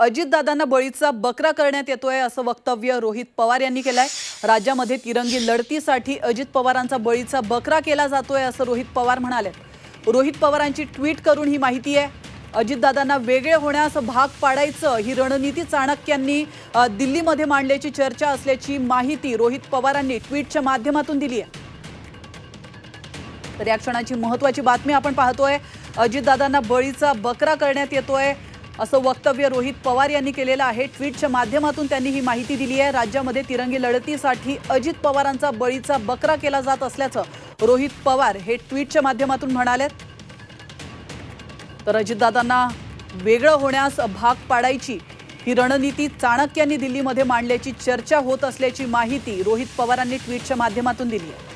अजितदादांना बळीचा बकरा करण्यात येतोय असं वक्तव्य रोहित पवार यांनी केलंय. राज्यामध्ये तिरंगी लढतीसाठी अजित पवारांचा बळीचा बकरा केला जातोय असं रोहित पवार म्हणाले. रोहित पवारांची ट्विट करून ही माहिती आहे. अजितदादांना वेगळे होण्यास भाग पाडायचं ही रणनीती चाणक्यांनी दिल्लीमध्ये मांडल्याची चर्चा असल्याची माहिती रोहित पवारांनी ट्विटच्या माध्यमातून दिली आहे. तर या क्षणाची महत्वाची बातमी आपण पाहतोय. अजितदादांना बळीचा बकरा करण्यात येतोय. असं वक्तव्य रोहित पवार यांनी केलेलं आहे. ट्विटच्या माध्यमातून त्यांनी ही माहिती दिली आहे. राज्यामध्ये तिरंगी लढतीसाठी अजित पवारांचा बळीचा बकरा केला जात असल्याचं रोहित पवार हे ट्विटच्या माध्यमातून म्हणालेत. तर अजितदादांना वेगळं होण्यास भाग पाडायची ही रणनीती चाणक्यांनी दिल्लीमध्ये मांडल्याची चर्चा होत असल्याची माहिती रोहित पवारांनी ट्विटच्या माध्यमातून दिली आहे.